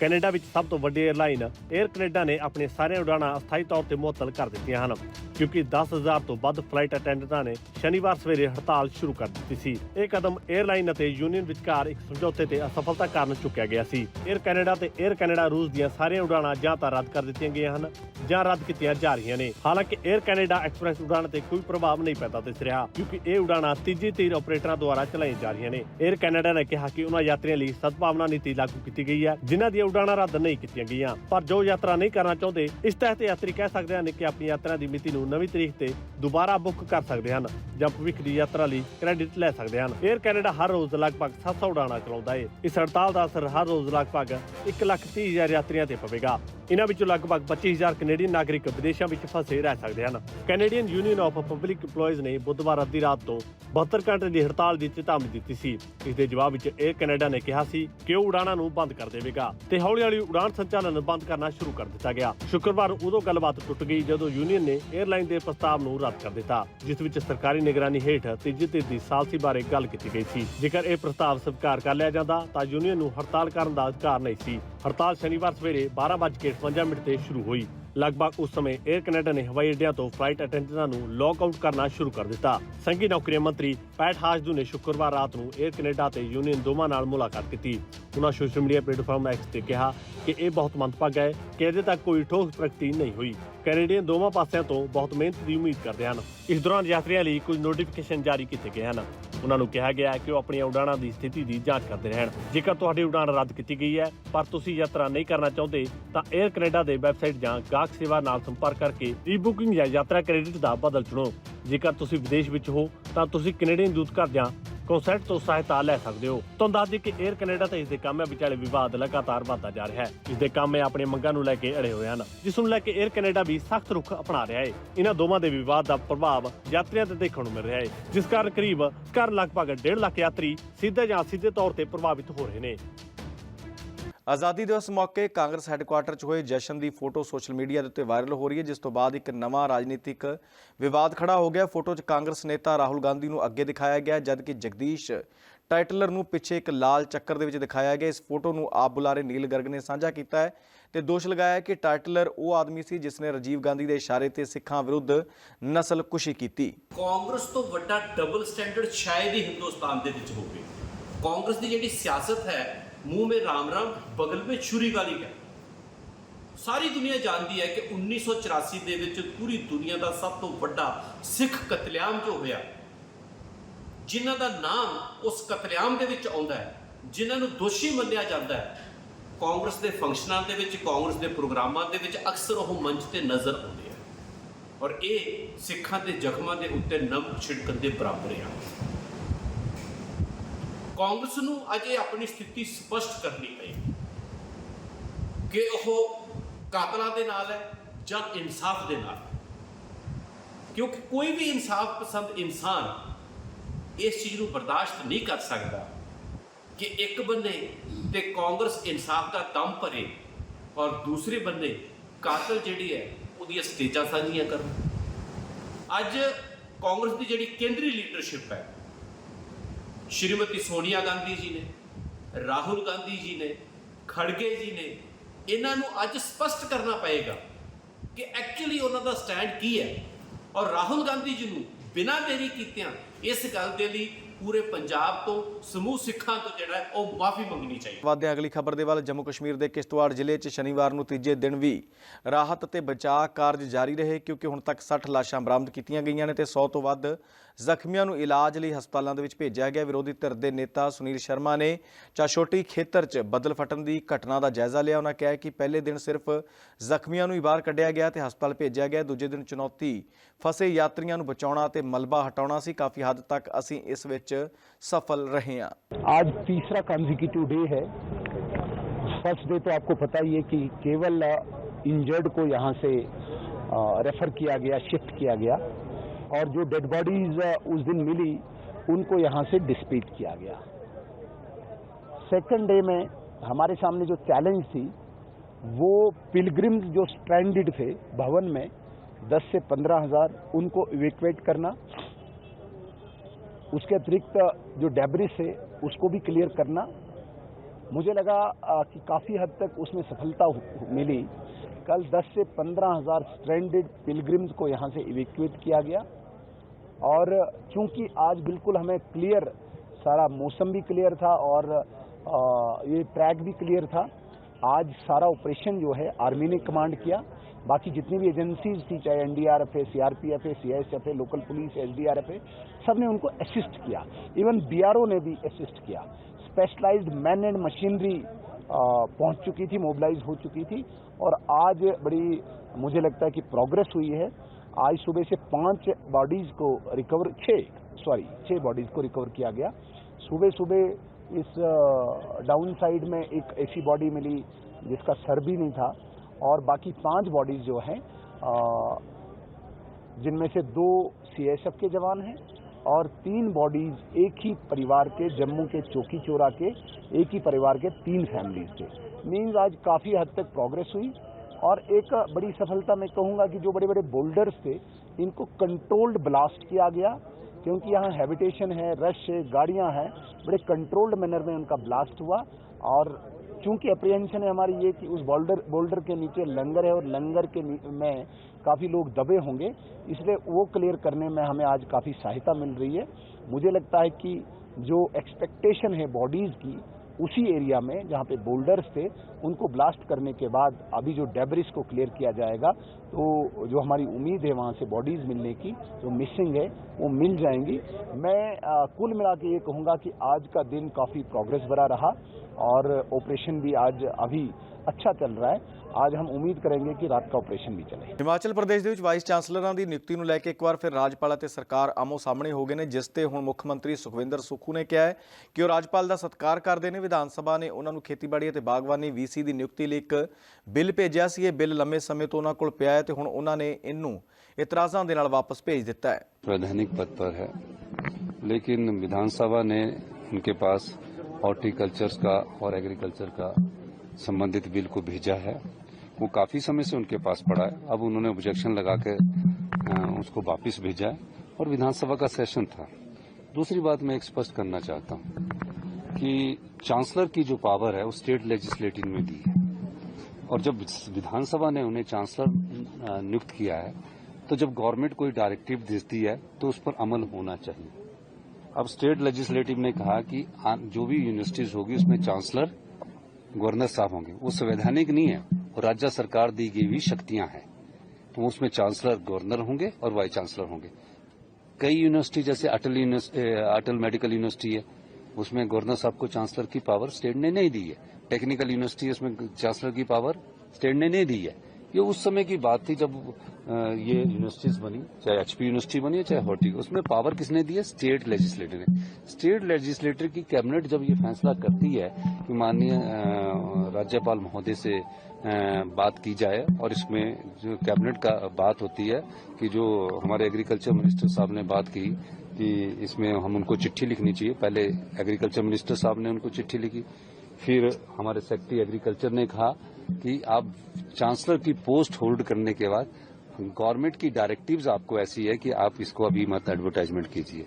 ਕੈਨੇਡਾ ਵਿੱਚ ਸਭ ਤੋਂ ਵੱਡੀ 에ਅਰਲਾਈਨ 에ਅਰ ਕੈਨੇਡਾ ਨੇ ਆਪਣੀਆਂ ਸਾਰੀਆਂ ਉਡਾਣਾਂ ਅਸਥਾਈ ਤੌਰ ਤੇ ਮੁਅੱਤਲ ਕਰ ਦਿੱਤੀਆਂ ਹਨ, ਕਿਉਂਕਿ 10000 ਤੋਂ ਵੱਧ ਫਲਾਈਟ ਅਟੈਂਡੈਂਟਾਂ ਨੇ ਸ਼ਨੀਵਾਰ ਸਵੇਰੇ ਹੜਤਾਲ ਸ਼ੁਰੂ ਕਰ ਦਿੱਤੀ ਸੀ। ਇਹ ਕਦਮ 에ਅਰਲਾਈਨ ਅਤੇ ਯੂਨੀਅਨ ਵਿਚਕਾਰ ਇੱਕ ਸਮਝੌਤੇ ਤੇ ਅਸਫਲਤਾ ਕਾਰਨ ਚੁੱਕਿਆ ਗਿਆ ਸੀ। 에ਅਰ ਕੈਨੇਡਾ ਤੇ 에ਅਰ ਕੈਨੇਡਾ ਰੂਸ ਦੀਆਂ ਸਾਰੀਆਂ ਉਡਾਣਾਂ ਜਾਂ ਤਾਂ ਰੱਦ ਕਰ ਦਿੱਤੀਆਂ ਗਈਆਂ ਹਨ, ਜਾਂ ਰੱਦ ਕੀਤੀਆਂ ਜਾ ਰਹੀਆਂ ਨੇ। ਹਾਲਾਂਕਿ 에ਅਰ ਕੈਨੇਡਾ ਐਕਸਪ੍ਰੈਸ ਉਡਾਣ ਤੇ ਕੋਈ ਪ੍ਰਭਾਵ ਨਹੀਂ ਪੈਂਦਾ ਦਿਸ ਰਿਹਾ, ਕਿਉਂਕਿ ਇਹ ਉਡਾਣਾਂ ਤੀਜੀ ਤੀਰ ਆਪਰੇਟਰਾਂ ਦੁਆਰਾ ਚਲਾਈਆਂ ਜਾ ਰਹੀਆਂ ਨੇ। 에ਅਰ ਕੈਨੇਡਾ ਨੇ ਕਿਹਾ ਕਿ ਉਹਨਾਂ ਯਾਤਰੀਆਂ ਲਈ ਸਦਭਾਵਨਾ ਨੀਤੀ ਲਾਗੂ ਕੀਤੀ ਗਈ ਹੈ ਜਿਨ੍ਹਾਂ ਦੀਆਂ ਉਡਾਣਾਂ ਰੱਦ ਨਹੀਂ ਕੀਤੀਆਂ ਗਈਆਂ। ਪਰ ਜੋ ਯਾਤਰਾ ਨਹੀਂ ਕਰਨਾ ਚਾਹੁੰਦੇ ਇਸ ਤਹਿਤ ਯਾਤਰੀ ਕਹਿ ਸਕਦੇ ਹਨ ਕਿ ਆਪਣੀ ਯਾਤਰਾ ਦੀ ਮਿਤੀ ਨੂੰ ਨਵੀਂ ਤਰੀਕ ਤੇ ਦੁਬਾਰਾ ਬੁੱਕ ਕਰ ਸਕਦੇ ਹਨ ਜਾਂ ਭਵਿੱਖ ਦੀ ਯਾਤਰਾ ਲਈ ਕ੍ਰੈਡਿਟ ਲੈ ਸਕਦੇ ਹਨ। 에ਅਰ ਕੈਨੇਡਾ ਹਰ ਰੋਜ਼ ਲਗਭਗ 700 ਉਡਾਣਾਂ ਚਲਾਉਂਦਾ ਹੈ ਇਸ ਹੜਤਾਲ ਦਾ ਅਸਰ ਹਰ ਰੋਜ਼ ਲਗਭਗ 1,30,000 ਯਾਤਰੀਆਂ ਤੇ ਪਵੇਗਾ। ਇਹਨਾਂ ਵਿੱਚੋਂ ਲਗਭਗ 25000 ਕੈਨੇਡੀਅਨ ਨਾਗਰਿਕ ਵਿਦੇਸ਼ਾਂ ਵਿੱਚ ਫਸੇ ਰਹਿ ਸਕਦੇ ਹਨ। Canadian union of public EMPLOYEES ਨੇ ਬੁੱਧਵਾਰ ਅੱਧੀ ਰਾਤ ਤੋਂ 72 ਘੰਟੇ ਦੀ ਹੜਤਾਲ ਦੀ ਚੇਤਾਵਨੀ ਦਿੱਤੀ ਸੀ। ਇਸ ਦੇ ਜਵਾਬ ਵਿੱਚ 에ਅਰ ਕੈਨੇਡਾ ਨੇ ਕਿਹਾ ਸੀ ਕਿ ਉਹ ਉਡਾਣਾਂ ਨੂੰ ਬੰਦ ਕਰ ਦੇਵੇਗਾ। ਤੇ ਹੌਲੀ-ਹੌਲੀ ਉਡਾਨ ਸੰਚਾਲਨ ਬੰਦ ਕਰਨਾ ਸ਼ੁਰੂ ਕਰ ਦਿੱਤਾ ਗਿਆ। ਸ਼ੁੱਕਰਵਾਰ ਉਦੋਂ ਗੱਲਬਾਤ ਟੁੱਟ ਗਈ ਜਦੋਂ ਯੂਨੀਅਨ ਨੇ 에ਅਰਲਾਈਨ ਦੇ ਪ੍ਰਸਤਾਵ ਨੂੰ ਰੱਦ ਕਰ ਦਿੱਤਾ, ਜਿਸ ਵਿੱਚ ਸਰਕਾਰੀ ਨਿਗਰਾਨੀ ਹੇਠ ਤੀਜੀ ਧਿਰ ਦੀ ਸਾਲਸੀ ਬਾਰੇ ਗੱਲ ਕੀਤੀ ਗਈ ਸੀ। ਜੇਕਰ ਇਹ ਪ੍ਰਸਤਾਵ ਸਵੀਕਾਰ ਕਰ ਲਿਆ ਜਾਂਦਾ, ਤਾਂ ਯੂਨੀਅਨ ਨੂੰ ਹੜਤਾਲ ਕਰਨ ਦਾ ਅਧਿਕਾਰ ਨਹੀਂ ਸੀ। ਹੜਤਾਲ ਸ਼ਨੀਵਾਰ ਸਵੇਰੇ 12:58 ਮਿੰਟ ਤੇ ਸ਼ੁਰੂ ਹੋਈ। ਲਗਭਗ ਉਸ ਸਮੇਂ 에ਅਰ ਕੈਨੇਡਾ ਨੇ ਹਵਾਈ ਅੱਡਿਆਂ ਤੋਂ ਫਲਾਈਟ ਅਟੈਂਡੈਂਟਾਂ ਨੂੰ ਲੌਕ ਆਊਟ ਕਰਨਾ ਸ਼ੁਰੂ ਕਰ ਦਿੱਤਾ। ਸੰਘੀ ਨੌਕਰੀਆਂ ਮੰਤਰੀ ਪੈਟ ਹਾਜਦੂ ਨੇ ਸ਼ੁੱਕਰਵਾਰ ਰਾਤ ਨੂੰ 에ਅਰ ਕੈਨੇਡਾ ਤੇ ਯੂਨੀਅਨ ਦੋਵਾਂ ਨਾਲ ਮੁਲਾਕਾਤ ਕੀਤੀ। ਉਹਨਾਂ ਸੋਸ਼ਲ ਮੀਡੀਆ ਪਲੇਟਫਾਰਮ ਐਕਸ ਤੇ ਕਿਹਾ ਕਿ ਇਹ ਬਹੁਤ ਮੰਦਭਾਗਾ ਹੈ ਕਿ ਅਜੇ ਤੱਕ ਕੋਈ ਠੋਸ ਪ੍ਰਗਤੀ ਨਹੀਂ ਹੋਈ। ਕੈਨੇਡੀਅਨ ਦੋਵਾਂ ਪਾਸਿਆਂ ਤੋਂ ਬਹੁਤ ਮਿਹਨਤ ਦੀ ਉਮੀਦ ਕਰਦੇ ਹਨ। ਇਸ ਦੌਰਾਨ ਯਾਤਰੀਆਂ ਲਈ ਕੁਝ ਨੋਟੀਫਿਕੇਸ਼ਨ ਜਾਰੀ ਕੀਤੇ ਗਏ ਹਨ। ਉਹਨਾਂ ਨੂੰ ਕਿਹਾ ਗਿਆ ਹੈ ਕਿ ਉਹ ਆਪਣੀਆਂ ਉਡਾਣਾਂ ਦੀ ਸਥਿਤੀ ਦੀ ਜਾਂਚ ਕਰਦੇ ਰਹਿਣ। ਜੇਕਰ ਤੁਹਾਡੀ ਉਡਾਣ ਰੱਦ ਕੀਤੀ ਗਈ ਹੈ, ਪਰ ਤੁਸੀਂ ਯਾਤਰਾ ਨਹੀਂ ਕਰਨਾ ਚਾਹੁੰਦੇ, ਤਾਂ 에ਅਰ ਕੈਨੇਡਾ ਦੇ ਵੈਬਸਾਈਟ ਜਾਂ ਗਾਹਕ ਸੇਵਾ ਨਾਲ ਸੰਪਰਕ ਕਰਕੇ ਈ-ਬੁਕਿੰਗ ਜਾਂ ਯਾਤਰਾ ਕ੍ਰੈਡਿਟ ਦਾ ਬਦਲ ਚੁਣੋ। ਜੇਕਰ ਤੁਸੀਂ ਵਿਦੇਸ਼ ਵਿੱਚ ਹੋ, ਤਾਂ ਤੁਸੀਂ ਕੈਨੇਡੀਅਨ ਦੂਤ ਘਰ ਜਾਂ ਕੌਂਸੈਟ ਤੋਂ ਸਹਾਇਤਾ ਲੈ ਸਕਦੇ ਹੋ। ਤੁਹਾਨੂੰ ਦੱਸ ਦਈਏ ਕਿ 에ਅਰ ਕੈਨੇਡਾ ਤੇ ਇਸ ਦੇ ਕਾਮਿਆਂ ਵਿਚਾਲੇ ਵਿਵਾਦ ਲਗਾਤਾਰ ਵਧਦਾ ਜਾ ਰਿਹਾ ਹੈ। ਇਸ ਦੇ ਕਾਮੇ ਆਪਣੇ ਮੰਗਾਂ ਨੂੰ ਲੈ ਕੇ ਅੜੇ ਹੋਏ ਹਨ, ਜਿਸ ਨੂੰ ਲੈ ਕੇ 에ਅਰ ਕੈਨੇਡਾ ਵੀ ਸਖਤ ਰੁਖ ਅਪਣਾ ਰਿਹਾ ਹੈ। ਇਹਨਾਂ ਦੋਵਾਂ ਦੇ ਵਿਵਾਦ ਦਾ ਪ੍ਰਭਾਵ ਯਾਤਰੀਆਂ ਤੇ ਦੇਖਣ ਨੂੰ ਮਿਲ ਰਿਹਾ ਹੈ, ਜਿਸ ਕਾਰਨ ਕਰੀਬ ਕਰ ਲਗਭਗ 1.5 ਲੱਖ ਯਾਤਰੀ ਸਿੱਧੇ ਜਾਂ ਸਿੱਧੇ ਤੌਰ ਤੇ ਪ੍ਰਭਾਵਿਤ ਹੋ ਰਹੇ ਨੇ। ਆਜ਼ਾਦੀ ਦਿਵਸ ਮੌਕੇ ਕਾਂਗਰਸ ਹੈੱਡਕੁਆਟਰ 'ਚ ਹੋਏ ਜਸ਼ਨ ਦੀ ਫੋਟੋ ਸੋਸ਼ਲ ਮੀਡੀਆ ਦੇ ਉੱਤੇ ਵਾਇਰਲ ਹੋ ਰਹੀ ਹੈ, ਜਿਸ ਤੋਂ ਬਾਅਦ ਇੱਕ ਨਵਾਂ ਰਾਜਨੀਤਿਕ ਵਿਵਾਦ ਖੜਾ ਹੋ ਗਿਆ। ਫੋਟੋ 'ਚ ਕਾਂਗਰਸ ਨੇਤਾ ਰਾਹੁਲ ਗਾਂਧੀ ਨੂੰ ਅੱਗੇ ਦਿਖਾਇਆ ਗਿਆ, ਜਦਕਿ ਜਗਦੀਸ਼ ਟਾਈਟਲਰ ਨੂੰ ਪਿੱਛੇ ਇੱਕ ਲਾਲ ਚੱਕਰ ਦੇ ਵਿੱਚ ਦਿਖਾਇਆ ਗਿਆ। ਇਸ ਫੋਟੋ ਨੂੰ ਆਪ ਬੁਲਾਰੇ ਨੀਲ ਗਰਗ ਨੇ ਸਾਂਝਾ ਕੀਤਾ ਹੈ ਤੇ ਦੋਸ਼ ਲਗਾਇਆ ਕਿ ਟਾਈਟਲਰ ਉਹ ਆਦਮੀ ਸੀ ਜਿਸ ਨੇ ਰਾਜੀਵ ਗਾਂਧੀ ਦੇ ਇਸ਼ਾਰੇ ਤੇ ਸਿੱਖਾਂ ਵਿਰੁੱਧ ਨਸਲਕੁਸ਼ੀ ਕੀਤੀ। ਕਾਂਗਰਸ ਤੋਂ ਵੱਡਾ ਡਬਲ ਸਟੈਂਡਰਡ ਸ਼ਾਇਦ ਹੀ ਹਿੰਦੁਸਤਾਨ ਦੇ ਵਿੱਚ ਹੋਵੇ। ਕਾਂਗਰਸ ਦੀ ਜਿਹੜੀ ਸਿਆਸਤ ਹੈ ਮੂੰਹ ਮੇ ਰਾਮ ਰਾਮ, ਬਗਲ ਮੇ ਛੁਰੀ ਵਾਲੀ ਹੈ ਸਾਰੀ ਦੁਨੀਆ ਜਾਣਦੀ ਹੈ ਕਿ 1984 ਦੇ ਵਿੱਚ ਪੂਰੀ ਦੁਨੀਆ ਦਾ ਸਭ ਤੋਂ ਵੱਡਾ ਸਿੱਖ ਕਤਲੇਆਮ ਜੋ ਹੋਇਆ, ਜਿਨ੍ਹਾਂ ਦਾ ਨਾਮ ਉਸ ਕਤਲੇਆਮ ਦੇ ਵਿੱਚ ਆਉਂਦਾ ਹੈ, ਜਿਨ੍ਹਾਂ ਨੂੰ ਦੋਸ਼ੀ ਮੰਨਿਆ ਜਾਂਦਾ ਹੈ। ਕਾਂਗਰਸ ਦੇ ਫੰਕਸ਼ਨਾਂ ਦੇ ਵਿੱਚ, ਕਾਂਗਰਸ ਦੇ ਪ੍ਰੋਗਰਾਮਾਂ ਦੇ ਵਿੱਚ ਅਕਸਰ ਉਹ ਮੰਚ ਤੇ ਨਜ਼ਰ ਆਉਂਦੇ ਆ। ਔਰ ਇਹ ਸਿੱਖਾਂ ਦੇ ਜ਼ਖਮਾਂ ਦੇ ਉੱਤੇ ਨਮਕ ਛਿੜਕਣ ਦੇ ਬਰਾਬਰ ਆ। ਕਾਂਗਰਸ ਨੂੰ ਅਜੇ ਆਪਣੀ ਸਥਿਤੀ ਸਪਸ਼ਟ ਕਰਨੀ ਪਏਗੀ ਕਿ ਉਹ ਕਾਤਲਾਂ ਦੇ ਨਾਲ ਹੈ ਜਾਂ ਇਨਸਾਫ ਦੇ ਨਾਲ। ਕਿਉਂਕਿ ਕੋਈ ਵੀ ਇਨਸਾਫ ਪਸੰਦ ਇਨਸਾਨ ਇਸ ਚੀਜ਼ ਨੂੰ ਬਰਦਾਸ਼ਤ ਨਹੀਂ ਕਰ ਸਕਦਾ ਕਿ ਇੱਕ ਬੰਨੇ ਤੇ ਕਾਂਗਰਸ ਇਨਸਾਫ ਦਾ ਦਮ ਭਰੇ ਔਰ ਦੂਸਰੇ ਬੰਨੇ ਕਾਤਲ ਜਿਹੜੀ ਹੈ ਉਹਦੀਆਂ ਸਟੇਜਾਂ ਸਾਂਝੀਆਂ ਕਰਨ। ਅੱਜ ਕਾਂਗਰਸ ਦੀ ਜਿਹੜੀ ਕੇਂਦਰੀ ਲੀਡਰਸ਼ਿਪ ਹੈ ਸ਼੍ਰੀਮਤੀ ਸੋਨੀਆ ਗਾਂਧੀ ਜੀ ਨੇ, ਰਾਹੁਲ ਗਾਂਧੀ ਜੀ ਨੇ, ਖੜਗੇ ਜੀ ਨੇ, ਇਹਨਾਂ ਨੂੰ ਅੱਜ ਸਪਸ਼ਟ ਕਰਨਾ ਪਏਗਾ ਕਿ ਐਕਚੁਅਲੀ ਉਹਨਾਂ ਦਾ ਸਟੈਂਡ ਕੀ ਹੈ। ਔਰ ਰਾਹੁਲ ਗਾਂਧੀ ਜੀ ਨੂੰ ਬਿਨਾਂ ਦੇਰੀ ਕੀਤਿਆਂ ਇਸ ਗੱਲ ਦੇ ਲਈ ਪੂਰੇ ਪੰਜਾਬ ਤੋਂ, ਸਮੂਹ ਸਿੱਖਾਂ ਤੋਂ ਜਿਹੜਾ ਉਹ ਮਾਫੀ ਮੰਗਣੀ ਚਾਹੀਦੀ। ਵਾਦਿਆਂ ਅਗਲੀ ਖਬਰ ਦੇ ਵੱਲ, ਜੰਮੂ ਕਸ਼ਮੀਰ ਦੇ ਕਿਸ਼ਤਵਾੜ ਜ਼ਿਲ੍ਹੇ 'ਚ ਸ਼ਨੀਵਾਰ ਨੂੰ ਤੀਜੇ ਦਿਨ ਵੀ ਰਾਹਤ ਤੇ ਬਚਾਅ ਕਾਰਜ ਜਾਰੀ ਰਹੇ, ਕਿਉਂਕਿ ਹੁਣ ਤੱਕ 60 ਲਾਸ਼ਾਂ ਬਰਾਮਦ ਕੀਤੀਆਂ ਗਈਆਂ ਨੇ ਤੇ 100 ਤੋਂ ਵੱਧ ਜ਼ਖਮੀਆਂ ਨੂੰ ਇਲਾਜ ਲਈ ਹਸਪਤਾਲਾਂ ਦੇ ਵਿੱਚ ਭੇਜਿਆ ਗਿਆ। ਵਿਰੋਧੀ ਧਿਰ ਦੇ ਨੇਤਾ ਸੁਨੀਲ ਸ਼ਰਮਾ ਨੇ ਚਾਸ਼ੋਟੀ ਖੇਤਰ 'ਚ ਬੱਦਲ ਫਟਣ ਦੀ ਘਟਨਾ ਦਾ ਜਾਇਜ਼ਾ ਲਿਆ। ਉਹਨਾਂ ਕਿਹਾ ਕਿ ਪਹਿਲੇ ਦਿਨ ਸਿਰਫ ਜ਼ਖਮੀਆਂ ਨੂੰ ਹੀ ਬਾਹਰ ਕੱਢਿਆ ਗਿਆ ਤੇ ਹਸਪਤਾਲ ਭੇਜਿਆ ਗਿਆ। ਦੂਜੇ ਦਿਨ ਚੁਣੌਤੀ ਫਸੇ ਯਾਤਰੀਆਂ ਨੂੰ ਬਚਾਉਣਾ ਤੇ ਮਲਬਾ ਹਟਾਉਣਾ ਸੀ। ਕਾਫੀ ਹੱਦ ਤੱਕ ਅਸੀਂ ਇਸ ਵਿੱਚ ਸਫਲ ਰਹੇ ਹਾਂ आज तीसरा कॉन्जिक्यूटिव डे है फर्स्ट डे तो आपको पता ही है कि केवल इंजर्ड को यहाँ से रेफर किया गया शिफ्ट किया गया और जो डेड बॉडीज उस दिन मिली उनको यहाँ से डिस्पीट किया गया सेकंड डे में हमारे सामने जो चैलेंज थी वो पिलग्रिम्स जो स्ट्रैंडेड थे भवन में 10 से पंद्रह हजार उनको इवेक्युएट करना उसके अतिरिक्त जो डेब्रिस है, उसको भी क्लियर करना। मुझे लगा कि काफ़ी हद तक उसमें सफलता मिली। कल 10 से पंद्रह हज़ार स्ट्रैंडेड पिलग्रिम्स को यहाँ से इवेक्यूएट किया गया। और चूँकि आज बिल्कुल हमें क्लियर सारा मौसम भी क्लियर था और ये ट्रैक भी क्लियर था, आज सारा ऑपरेशन जो है आर्मी ने कमांड किया। बाकी जितनी भी एजेंसीज थी, चाहे एनडीआरएफ है सीआरपीएफ है सीआईएसएफ है लोकल पुलिस एसडीआरएफ है, सबने उनको असिस्ट किया। इवन बीआरओ ने भी असिस्ट किया। स्पेशलाइज्ड मैन एंड मशीनरी पहुँच चुकी थी मोबिलाइज हो चुकी थी और आज बड़ी, मुझे लगता है कि प्रोग्रेस हुई है। आज सुबह से पाँच बॉडीज को रिकवर छः सॉरी छः बॉडीज को रिकवर किया गया। सुबह सुबह इस डाउन साइड में एक ऐसी बॉडी मिली जिसका सर भी नहीं था। और बाकी पाँच बॉडीज जो हैं जिनमें से दो सीएसएफ के जवान हैं और तीन बॉडीज एक ही परिवार के, जम्मू के चौकी चोरा के, एक ही परिवार के तीन फैमिलीज़ के। मीन्स आज काफ़ी हद तक प्रोग्रेस हुई और एक बड़ी सफलता मैं कहूँगा कि जो बड़े बड़े बोल्डर्स थे, इनको कंट्रोल्ड ब्लास्ट किया गया क्योंकि यहाँ हैबिटेशन है रश है, गाड़ियाँ हैं, बड़े कंट्रोल्ड मैनर में उनका ब्लास्ट हुआ और चूँकि अप्रिहेंशन है हमारी ये कि उस बोल्डर बोल्डर के नीचे लंगर है और लंगर के में काफ़ी लोग दबे होंगे इसलिए वो क्लियर करने में हमें आज काफ़ी सहायता मिल रही है। मुझे लगता है कि जो एक्सपेक्टेशन है बॉडीज़ की उसी एरिया में जहाँ पे बोल्डर्स थे उनको ब्लास्ट करने के बाद अभी जो डेब्रिस को क्लियर किया जाएगा तो जो हमारी उम्मीद है वहाँ से बॉडीज मिलने की जो मिसिंग है वो मिल जाएँगी। मैं आ, कुल मिला के ये कहूँगा कि आज का दिन काफ़ी प्रोग्रेस भरा रहा। और ऑपरेशन भी आज अभी अच्छा चल रहा है आज हम उम्मीद करेंगे कि रात का ऑपरेशन भी चले ਹਿਮਾਚਲ ਪ੍ਰਦੇਸ਼ ਦੇ ਵਿੱਚ ਵਾਈਸ ਚਾਂਸਲਰਾਂ ਦੀ ਨਿਯੁਕਤੀ ਨੂੰ ਲੈ ਕੇ ਇੱਕ ਵਾਰ ਫਿਰ ਰਾਜਪਾਲ ਅਤੇ ਸਰਕਾਰ ਆਮੋ ਸਾਹਮਣੇ ਹੋ ਗਏ ਨੇ ਜਿਸ ਤੇ ਹੁਣ ਮੁੱਖ ਮੰਤਰੀ ਸੁਖਵਿੰਦਰ ਸੁੱਖੂ ਨੇ ਕਿਹਾ ਹੈ ਕਿ ਉਹ ਰਾਜਪਾਲ ਦਾ ਸਤਿਕਾਰ ਕਰਦੇ ਨੇ ਵਿਧਾਨ ਸਭਾ ਨੇ ਉਹਨਾਂ ਨੂੰ ਖੇਤੀਬਾੜੀ ਅਤੇ ਬਾਗਬਾਨੀ ਵੀਸੀ ਦੀ ਨਿਯੁਕਤੀ ਲਈ ਇੱਕ ਬਿੱਲ ਭੇਜਿਆ ਸੀ ਇਹ ਬਿੱਲ ਲੰਮੇ ਸਮੇਂ ਤੋਂ ਉਹਨਾਂ ਕੋਲ ਪਿਆ ਹੈ ਤੇ ਹੁਣ ਉਹਨਾਂ ਨੇ ਇਹਨੂੰ ਇਤਰਾਜ਼ਾਂ ਦੇ ਨਾਲ ਵਾਪਸ ਭੇਜ ਦਿੱਤਾ ਹੈ वैधानिक पद पर है लेकिन विधानसभा ने उनके पास हॉर्टिकल्चर का और एग्रीकल्चर का संबंधित बिल को भेजा है। वो काफ़ी समय से उनके पास पड़ा है। अब उन्होंने ऑब्जेक्शन लगा के उसको वापस भेजा है और विधानसभा का सेशन था। दूसरी बात मैं एक स्पष्ट करना चाहता हूँ कि चांसलर की जो पावर है, वो स्टेट लेजिस्लेटिव में दी है। और जब विधानसभा ने उन्हें चांसलर नियुक्त किया है तो जब गवर्नमेंट कोई डायरेक्टिव देती है तो उस पर अमल होना चाहिए। अब स्टेट लेजिस्लेटिव ने कहा कि जो भी यूनिवर्सिटीज होगी, उसमें चांसलर, गवर्नर साहब होंगे। वो संवैधानिक नहीं है, और राज्य सरकार दी गई हुई शक्तियाँ हैं। तो उसमें चांसलर, गवर्नर होंगे और वाइस चांसलर होंगे। कई यूनिवर्सिटी, जैसे अटल अटल मेडिकल यूनिवर्सिटी है, उसमें गवर्नर साहब को चांसलर की पावर स्टेट ने नहीं दी है। टेक्निकल यूनिवर्सिटी उसमें चांसलर की पावर स्टेट ने नहीं दी है। ये उस समय की बात थी जब ये यूनिवर्सिटीज बनी, चाहे एचपी यूनिवर्सिटी बनी चाहे हॉर्टी उसमें पावर किसने दी है स्टेट लेजिस्लेटर ने। स्टेट लेजिस्लेटर की कैबिनेट जब ये फैसला करती है कि माननीय राज्यपाल महोदय से बात की जाए और इसमें जो कैबिनेट का बात होती है कि जो हमारे एग्रीकल्चर मिनिस्टर साहब ने बात की कि इसमें हम उनको चिट्ठी लिखनी चाहिए। पहले एग्रीकल्चर मिनिस्टर साहब ने उनको चिट्ठी लिखी। फिर हमारे सेक्रेटरी एग्रीकल्चर ने कहा कि आप चांसलर की पोस्ट होल्ड करने के बाद गवर्नमेंट की डायरेक्टिव्स आपको ऐसी है कि आप इसको अभी मत एडवर्टाइजमेंट कीजिए।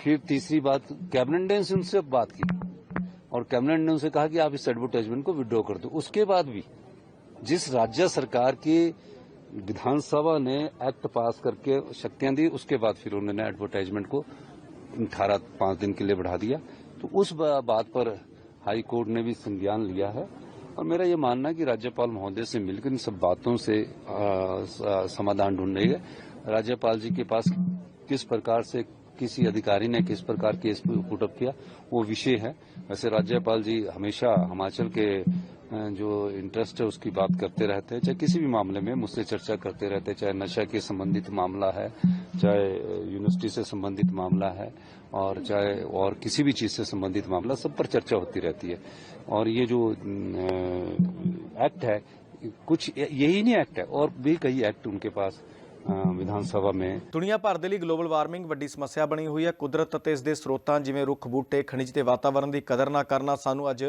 फिर तीसरी बात कैबिनेट ने उनसे बात की और कैबिनेट ने उनसे कहा कि आप इस एडवर्टाइजमेंट को विड्रॉ कर दो। उसके बाद भी जिस राज्य सरकार की विधानसभा ने एक्ट पास करके शक्तियाँ दी, उसके बाद फिर उन्होंने एडवर्टाइजमेंट को अठारह, पाँच दिन के लिए बढ़ा दिया। तो उस बात पर हाई कोर्ट ने भी संज्ञान लिया है। और मेरा ये मानना है कि राज्यपाल महोदय से मिलकर इन सब बातों से समाधान ढूँढने ढूंढेंगे राज्यपाल जी के पास किस प्रकार से किसी अधिकारी ने किस प्रकार केस पुटअप किया, वो विषय है। वैसे राज्यपाल जी हमेशा हिमाचल के जो इंटरेस्ट है उसकी बात करते रहते हैं चाहे किसी भी मामले में मुझसे चर्चा करते रहते हैं चाहे नशा के संबंधित मामला है चाहे यूनिवर्सिटी से संबंधित मामला है और चाहे और किसी भी चीज से संबंधित मामला सब पर चर्चा होती रहती है और ये जो अ, एक्ट है कुछ यही नहीं एक्ट है और भी कई एक्ट उनके पास अ, विधानसभा में ਦੁਨੀਆ ਭਰ ਦੇ ਲਈ ਗਲੋਬਲ ਵਾਰਮਿੰਗ ਵੱਡੀ ਸਮੱਸਿਆ ਬਣੀ ਹੋਈ ਹੈ ਕੁਦਰਤ ਅਤੇ ਇਸ ਦੇ ਸਰੋਤਾਂ ਜਿਵੇਂ ਰੁੱਖ ਬੂਟੇ ਖਣਿਜ ਤੇ ਵਾਤਾਵਰਣ ਦੀ ਕਦਰ ਨਾ ਕਰਨਾ ਸਾਨੂੰ ਅੱਜ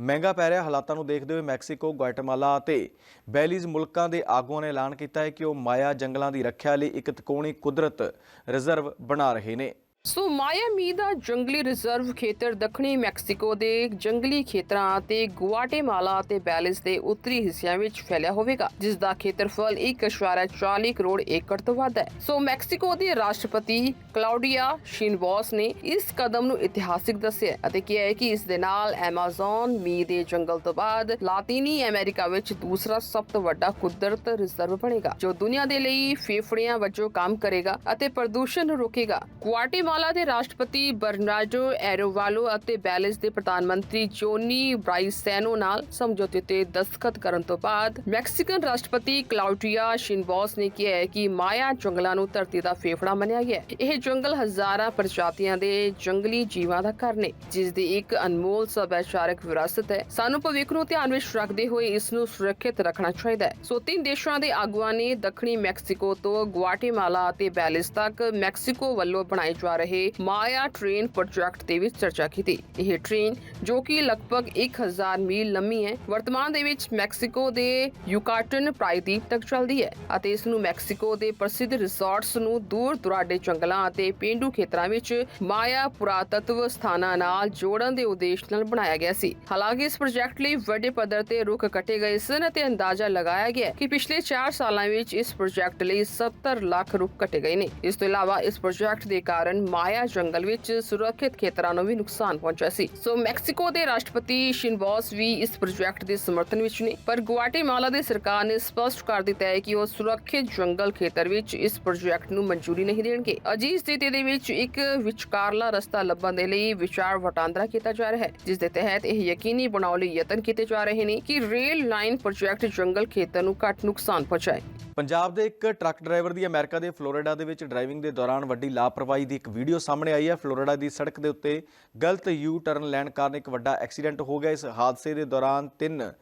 ਮਹਿੰਗਾ ਪੈ ਰਿਹਾ ਹਾਲਾਤਾਂ ਨੂੰ ਦੇਖਦੇ ਹੋਏ ਮੈਕਸੀਕੋ ਗੁਆਟੇਮਾਲਾ ਅਤੇ ਬੈਲੀਜ਼ ਮੁਲਕਾਂ ਦੇ ਆਗੂਆਂ ਨੇ ਐਲਾਨ ਕੀਤਾ ਹੈ ਕਿ ਉਹ ਮਾਇਆ ਜੰਗਲਾਂ ਦੀ ਰੱਖਿਆ ਲਈ ਇੱਕ ਤਿਕੋਣੀ ਕੁਦਰਤ ਰਿਜ਼ਰਵ ਬਣਾ ਰਹੇ ਨੇ। ਸੋ ਮਾਇਆਮੀ ਦਾ ਜੰਗਲੀ ਰਿਜ਼ਰਵ ਖੇਤਰ ਦੱਖਣੀ ਮੈਕਸੀਕੋ ਦੇ ਜੰਗਲੀ ਖੇਤਰਾਂ ਅਤੇ ਗੁਆਟੇਮਾਲਾ ਅਤੇ ਬੈਲਿਸ ਦੇ ਉੱਤਰੀ ਹਿੱਸਿਆਂ ਵਿੱਚ ਫੈਲਿਆ ਹੋਵੇਗਾ, ਜਿਸ ਦਾ ਖੇਤਰਫਲ 1.40 ਕਰੋੜ ਏਕੜ ਤੋਂ ਵੱਧ ਹੈ। ਸੋ ਮੈਕਸੀਕੋ ਦੇ ਰਾਸ਼ਟਰਪਤੀ ਕਲਾਉਡੀਆ ਸ਼ਿਨਬੋਸ ਨੇ ਇਸ ਕਦਮ ਨੂੰ ਇਤਿਹਾਸਿਕ ਦੱਸਿਆ ਅਤੇ ਕਿਹਾ ਹੈ ਕਿ ਇਸ ਦੇ ਨਾਲ ਐਮਾਜ਼ਨ ਮੀ ਦੇ ਜੰਗਲ ਤੋਂ ਬਾਅਦ ਲਾਤੀਨੀ ਅਮਰੀਕਾ ਵਿੱਚ ਦੂਸਰਾ ਸਭ ਤੋਂ ਵੱਡਾ ਕੁਦਰਤ ਰਿਜ਼ਰਵ ਬਣੇਗਾ, ਜੋ ਦੁਨੀਆ ਦੇ ਲਈ ਫੇਫੜਿਆਂ ਵਜੋਂ ਕੰਮ ਕਰੇਗਾ ਅਤੇ ਪ੍ਰਦੂਸ਼ਣ ਨੂੰ ਰੋਕੇਗਾ। ਗੁਆਟੇਮਾਲਾ ਦੇ ਰਾਸ਼ਟਰਪਤੀ ਬਰਨਾਰਡੋ ਐਰੋਵਾਲੋ ਅਤੇ ਬੈਲਿਸ ਦੇ ਪ੍ਰਧਾਨ ਮੰਤਰੀ ਜੋਨੀ ਬ੍ਰਾਈਸੈਨੋ ਨਾਲ ਸਮਝੌਤੇ ਤੇ ਦਸਤਖਤ ਕਰਨ ਤੋਂ ਬਾਅਦ ਮੈਕਸੀਕਨ ਰਾਸ਼ਟਰਪਤੀ ਕਲਾਉਡੀਆ ਸ਼ਿਨਬੋਸ ਨੇ ਕਿਹਾ ਹੈ ਕਿ ਮਾਇਆ ਜੰਗਲਾਂ ਨੂੰ ਧਰਤੀ ਦਾ ਫੇਫੜਾ ਮੰਨਿਆ ਗਿਆ ਹੈ। ਇਹ ਜੰਗਲ ਹਜ਼ਾਰਾਂ ਪ੍ਰਜਾਤੀਆਂ ਦੇ ਜੰਗਲੀ ਜੀਵਾਂ ਦਾ ਘਰ ਨੇ, ਜਿਸ ਦੀ ਇੱਕ ਅਨਮੋਲ ਸਭਿਆਚਾਰਕ ਵਿਰਾਸਤ ਹੈ। ਸਾਨੂੰ ਭਵਿੱਖ ਨੂੰ ਧਿਆਨ ਵਿੱਚ ਰੱਖਦੇ ਹੋਏ ਇਸ ਨੂੰ ਸੁਰੱਖਿਅਤ ਰੱਖਣਾ ਚਾਹੀਦਾ ਹੈ। ਸੋ ਤਿੰਨ ਦੇਸ਼ਾਂ ਦੇ ਆਗੂਆਂ ਨੇ ਦੱਖਣੀ ਮੈਕਸੀਕੋ ਤੋਂ ਗੁਆਟੇਮਾਲਾ ਅਤੇ ਬੈਲਿਸ ਤੱਕ ਮੈਕਸੀਕੋ ਵੱਲੋਂ ਬਣਾਏ ਜਾ ਰਹੇ ਮਾਇਆ ਟ੍ਰੇਨ ਪ੍ਰੋਜੈਕਟ ਦੇ ਵੀ ਚਰਚਾ ਕੀਤੀ। ਇਹ ਟ੍ਰੇਨ ਜੋ ਕਿ ਲਗਭਗ 1000 ਮੀਲ ਲੰਮੀ ਹੈ, ਵਰਤਮਾਨ ਦੇ ਵਿੱਚ ਮੈਕਸੀਕੋ ਦੇ ਯੂਕਾਟਨ ਪ੍ਰਾਇਦੀਪ ਤੱਕ ਚੱਲਦੀ ਹੈ ਅਤੇ ਇਸ ਨੂੰ ਮੈਕਸੀਕੋ ਦੇ ਪ੍ਰਸਿੱਧ ਰਿਜ਼ੋਰਟਸ ਨੂੰ ਦੂਰ ਦੁਰਾਡੇ ਜੰਗਲਾਂ ਅਤੇ ਪੇਂਡੂ ਖੇਤਰਾਂ ਵਿੱਚ ਮਾਇਆ ਪੁਰਾਤਤਵ ਸਥਾਨਾਂ ਨਾਲ ਜੋੜਨ ਦੇ ਉਦੇਸ਼ ਨਾਲ ਬਣਾਇਆ ਗਿਆ ਸੀ। ਹਾਲਾਂਕਿ ਇਸ ਪ੍ਰੋਜੈਕਟ ਲਈ ਵੱਡੇ ਪੱਧਰ ਤੇ ਰੁੱਖ ਕੱਟੇ ਗਏ ਸਨ ਅਤੇ ਅੰਦਾਜ਼ਾ ਲਗਾਇਆ ਗਿਆ ਕਿ ਪਿਛਲੇ 4 ਸਾਲਾਂ ਵਿੱਚ ਇਸ ਪ੍ਰੋਜੈਕਟ ਲਈ 70 ਲੱਖ ਰੁੱਖ ਕੱਟੇ ਗਏ ਨੇ। ਇਸ ਤੋਂ ਇਲਾਵਾ ਇਸ ਪ੍ਰੋਜੈਕਟ ਦੇ ਕਾਰਨ ਮਾਇਆ ਜੰਗਲ ਵਿੱਚ ਸੁਰੱਖਿਅਤ ਖੇਤਰਾਂ ਨੂੰ ਵੀ ਨੁਕਸਾਨ ਪਹੁੰਚਿਆ ਸੀ। ਸੋ ਮੈਕਸੀਕੋ ਦੇ ਰਾਸ਼ਟਰਪਤੀ ਸ਼ਿਨਬੋਸ ਵੀ ਇਸ ਪ੍ਰੋਜੈਕਟ ਦੇ ਸਮਰਥਨ ਵਿੱਚ ਨੇ। ਪਰ ਗੁਆਟੇਮਾਲਾ ਦੀ ਸਰਕਾਰ ਨੇ ਸਪਸ਼ਟ ਕਰ ਦਿੱਤਾ ਹੈ ਕਿ ਉਹ ਸੁਰੱਖਿਅਤ ਜੰਗਲ ਖੇਤਰ ਵਿੱਚ ਇਸ ਪ੍ਰੋਜੈਕਟ ਨੂੰ ਮਨਜ਼ੂਰੀ ਨਹੀਂ ਦੇਣਗੇ। ਅਜਿਹੀ ਸਥਿਤੀ ਦੇ ਵਿੱਚ ਇੱਕ ਵਿਚਕਾਰਲਾ ਰਸਤਾ ਲੱਭਣ ਦੇ ਲਈ ਵਿਚਾਰ ਵਟਾਂਦਰਾ ਕੀਤਾ ਜਾ ਰਿਹਾ ਹੈ, ਜਿਸ ਦੇ ਤਹਿਤ ਇਹ ਯਕੀਨੀ ਬਣਾਉਣ ਲਈ ਯਤਨ ਕੀਤੇ ਜਾ ਰਹੇ ਨੇ ਕਿ ਰੇਲ ਲਾਈਨ ਪ੍ਰੋਜੈਕਟ ਜੰਗਲ ਖੇਤਰ ਨੂੰ ਘੱਟ ਨੁਕਸਾਨ ਪਹੁੰਚਾਏ। ਪੰਜਾਬ ਦੇ ਇੱਕ ਟਰੱਕ ਡਰਾਈਵਰ ਦੀ ਅਮਰੀਕਾ ਦੇ ਫਲੋਰੀਡਾ ਦੇ ਵਿੱਚ ਡਰਾਈਵਿੰਗ ਦੇ ਦੌਰਾਨ ਵੱਡੀ ਲਾਪਰਵਾਹੀ ਦੀ ਇੱਕ ਵੀਡੀਓ ਸਾਹਮਣੇ ਆਈ ਹੈ। ਫਲੋਰੀਡਾ ਦੀ ਸੜਕ ਦੇ ਉੱਤੇ ਗਲਤ ਯੂ ਟਰਨ ਲੈਣ ਕਾਰਨ ਇੱਕ ਵੱਡਾ ਐਕਸੀਡੈਂਟ ਹੋ ਗਿਆ। ਇਸ ਹਾਦਸੇ ਦੇ ਦੌਰਾਨ ਤਿੰਨ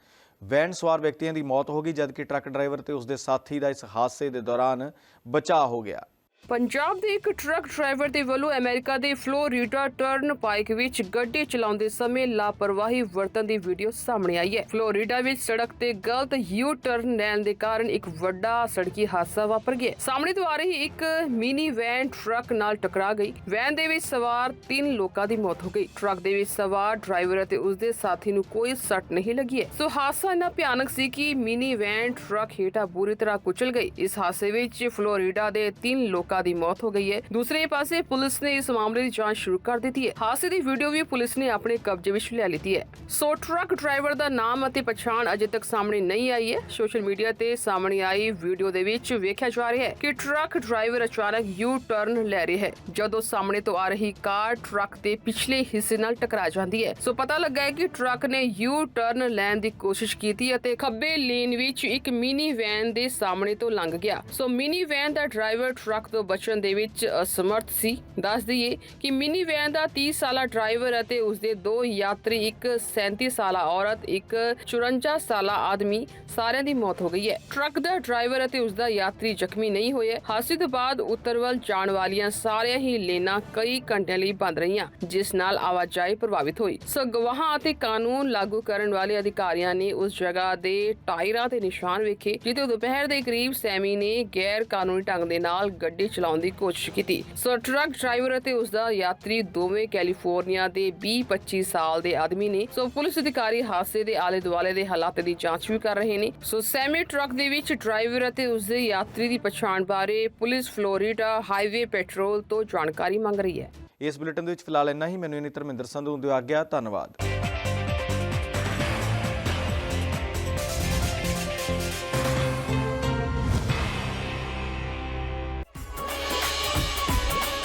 ਵੈਨ ਸਵਾਰ ਵਿਅਕਤੀਆਂ ਦੀ ਮੌਤ ਹੋ ਗਈ, ਜਦਕਿ ਟਰੱਕ ਡਰਾਈਵਰ ਤੇ ਉਸਦੇ ਸਾਥੀ ਦਾ ਇਸ ਹਾਦਸੇ ਦੇ ਦੌਰਾਨ ਬਚਾਅ ਹੋ ਗਿਆ। ਪੰਜਾਬ ਦੇ ਇੱਕ ਟਰੱਕ ਡਰਾਈਵਰ ਦੇ ਵੱਲੋਂ ਅਮਰੀਕਾ ਦੇ ਫਲੋਰੀਡਾ ਟਰਨ ਪਾਈਕ ਵਿੱਚ ਗੱਡੀ ਚਲਾਉਂਦੇ ਸਮੇਂ ਲਾਪਰਵਾਹੀ ਵਰਤਣ ਦੀ ਵੀਡੀਓ ਸਾਹਮਣੇ ਆਈ ਹੈ। ਫਲੋਰੀਡਾ ਵਿੱਚ ਸੜਕ ਤੇ ਗਲਤ ਯੂ ਟਰਨ ਲੈਣ ਦੇ ਕਾਰਨ ਇੱਕ ਵੱਡਾ ਸੜਕੀ ਹਾਦਸਾ ਵਾਪਰ ਗਿਆ। ਸਾਹਮਣੇ ਤੋਂ ਆ ਰਹੀ ਇੱਕ ਮਿਨੀ ਵੈਨ ਟਰੱਕ ਨਾਲ ਟਕਰਾ ਗਈ। ਵੈਨ ਦੇ ਵਿੱਚ ਸਵਾਰ ਤਿੰਨ ਲੋਕਾਂ ਦੀ ਮੌਤ ਹੋ ਗਈ। ਟਰੱਕ ਦੇ ਵਿੱਚ ਸਵਾਰ ਡਰਾਈਵਰ ਅਤੇ ਉਸ ਦੇ ਸਾਥੀ ਨੂੰ ਕੋਈ ਸੱਟ ਨਹੀਂ ਲੱਗੀ ਹੈ। ਸੋ ਹਾਦਸਾ ਇੰਨਾ ਭਿਆਨਕ ਸੀ ਕਿ ਮਿਨੀ ਵੈਨ ਟਰੱਕ ਹੇਠਾਂ ਬੁਰੀ ਤਰ੍ਹਾਂ ਕੁਚਲ ਗਈ। ਇਸ ਹਾਦਸੇ ਵਿੱਚ ਫਲੋਰੀਡਾ ਦੇ ਤਿੰਨ ਲੋਕ ਦੀ ਮੌਤ ਹੋ ਗਈ ਹੈ। ਦੂਸਰੇ ਪਾਸੇ ਪੁਲਿਸ ਨੇ ਇਸ ਮਾਮਲੇ ਦੀ ਜਾਂਚ ਸ਼ੁਰੂ ਕਰ ਦਿੱਤੀ ਹੈ। ਹਾਦਸੇ ਦੀ ਵੀਡੀਓ ਵੀ ਪੁਲਿਸ ਨੇ ਆਪਣੇ ਕਬਜ਼ੇ ਵਿੱਚ ਲੈ ਲਈ ਹੈ। ਸੋ ਟਰੱਕ ਡਰਾਈਵਰ ਦਾ ਨਾਮ ਅਤੇ ਪਛਾਣ ਅਜੇ ਤੱਕ ਸਾਹਮਣੇ ਨਹੀਂ ਆਈ ਹੈ। ਸੋਸ਼ਲ ਮੀਡੀਆ ਤੇ ਸਾਹਮਣੇ ਆਈ ਵੀਡੀਓ ਦੇ ਵਿੱਚ ਵੇਖਿਆ ਜਾ ਰਿਹਾ ਹੈ ਕਿ ਟਰੱਕ ਡਰਾਈਵਰ ਅਚਾਨਕ ਯੂ ਟਰਨ ਲੈ ਰਿਹਾ ਹੈ। ਜਦੋਂ ਸਾਹਮਣੇ ਤੋਂ ਆ ਰਹੀ ਕਾਰ ਟਰੱਕ ਦੇ ਪਿਛਲੇ ਹਿੱਸੇ ਨਾਲ ਟਕਰਾ ਜਾਂਦੀ ਹੈ। ਸੋ ਪਤਾ ਲੱਗਾ ਹੈ ਕਿ ਟਰੱਕ ਨੇ ਯੂ ਟਰਨ ਲੈਣ ਦੀ ਕੋਸ਼ਿਸ਼ ਕੀਤੀ ਅਤੇ ਖੱਬੇ ਲੇਨ ਵਿੱਚ ਇੱਕ ਮਿਨੀ ਵੈਨ ਦੇ ਸਾਹਮਣੇ ਤੋਂ ਲੰਘ ਗਿਆ। ਸੋ ਮਿਨੀ ਵੈਨ ਦਾ ਡਰਾਈਵਰ ਟਰੱਕ ਤੋਂ ਬਚਣ ਦੇ ਵਿੱਚ ਅਸਮਰਥ ਸੀ, ਦੱਸ ਦਈਏ ਕਿ ਮਿਨੀ ਵੈਨ ਦਾ 30 ਸਾਲਾ ਡਰਾਈਵਰ ਅਤੇ ਉਸ ਦੇ ਦੋ ਯਾਤਰੀ, ਇੱਕ 37 ਸਾਲਾ ਔਰਤ, ਇੱਕ 54 ਸਾਲਾ ਆਦਮੀ, ਸਾਰਿਆਂ ਦੀ ਮੌਤ ਹੋ ਗਈ ਹੈ। ਟਰੱਕ ਦਾ ਡਰਾਈਵਰ ਅਤੇ ਉਸ ਦਾ ਯਾਤਰੀ ਜ਼ਖਮੀ ਨਹੀਂ ਹੋਏ। ਹਾਦਸੇ ਤੋਂ ਬਾਅਦ ਉੱਤਰ ਜਾਣ ਵਾਲੀਆਂ ਸਾਰੀਆਂ ਹੀ ਲੇਨਾਂ ਕਈ ਘੰਟਿਆਂ ਲਈ ਬੰਦ ਰਹੀਆਂ, ਜਿਸ ਨਾਲ ਆਵਾਜਾਈ ਪ੍ਰਭਾਵਿਤ ਹੋਈ। ਸੋ ਗਵਾਹਾਂ ਅਤੇ ਕਾਨੂੰਨ ਲਾਗੂ ਕਰਨ ਵਾਲੇ ਅਧਿਕਾਰੀਆਂ ਨੇ ਉਸ ਜਗ੍ਹਾ ਦੇ ਟਾਇਰਾਂ ਤੇ ਨਿਸ਼ਾਨ ਵੇਖੇ, ਜਿੱਥੇ ਦੁਪਹਿਰ ਦੇ ਕਰੀਬ ਸੈਮੀ ਨੇ ਗੈਰ ਕਾਨੂੰਨੀ ਢੰਗ ਦੇ ਨਾਲ ਗੱਡੀ ਚਲਾਉਣ ਦੀ ਕੋਸ਼ਿਸ਼ ਕੀਤੀ। ਸੋ ਟਰੱਕ ਡਰਾਈਵਰ ਅਤੇ ਉਸ ਦਾ ਯਾਤਰੀ ਦੋਵੇਂ ਕੈਲੀਫੋਰਨੀਆ ਦੇ 20-25 ਸਾਲ ਦੇ ਆਦਮੀ ਨੇ। ਸੋ ਪੁਲਿਸ ਅਧਿਕਾਰੀ ਹਾਦਸੇ ਦੇ ਆਲੇ ਦੁਆਲੇ ਦੇ ਹਾਲਾਤ ਦੀ ਜਾਂਚ ਵੀ ਕਰ ਰਹੇ ਨੇ। ਸੋ ਸੈਮੀ ਟਰੱਕ ਦੇ ਵਿੱਚ ਡਰਾਈਵਰ ਅਤੇ ਉਸ ਦੇ ਯਾਤਰੀ ਦੀ ਪਛਾਣ ਬਾਰੇ ਪੁਲਿਸ ਫਲੋਰੀਡਾ ਹਾਈਵੇ ਪੈਟਰੋਲ ਤੋਂ ਜਾਣਕਾਰੀ ਮੰਗ ਰਹੀ ਹੈ। ਇਸ ਬੁਲੇਟਿਨ ਦੇ ਵਿੱਚ ਫਿਲਹਾਲ ਇੰਨਾ ਹੀ। ਮੈਨੂੰ ਇਨੀ ਧਰਮਿੰਦਰ ਸੰਧੂ ਨੂੰ ਦਿਓ ਆਗਿਆ, ਧੰਨਵਾਦ।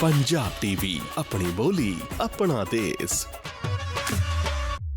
ਪੰਜਾਬ ਟੀਵੀ ਆਪਣੀ ਬੋਲੀ ਆਪਣਾ ਦੇਸ਼।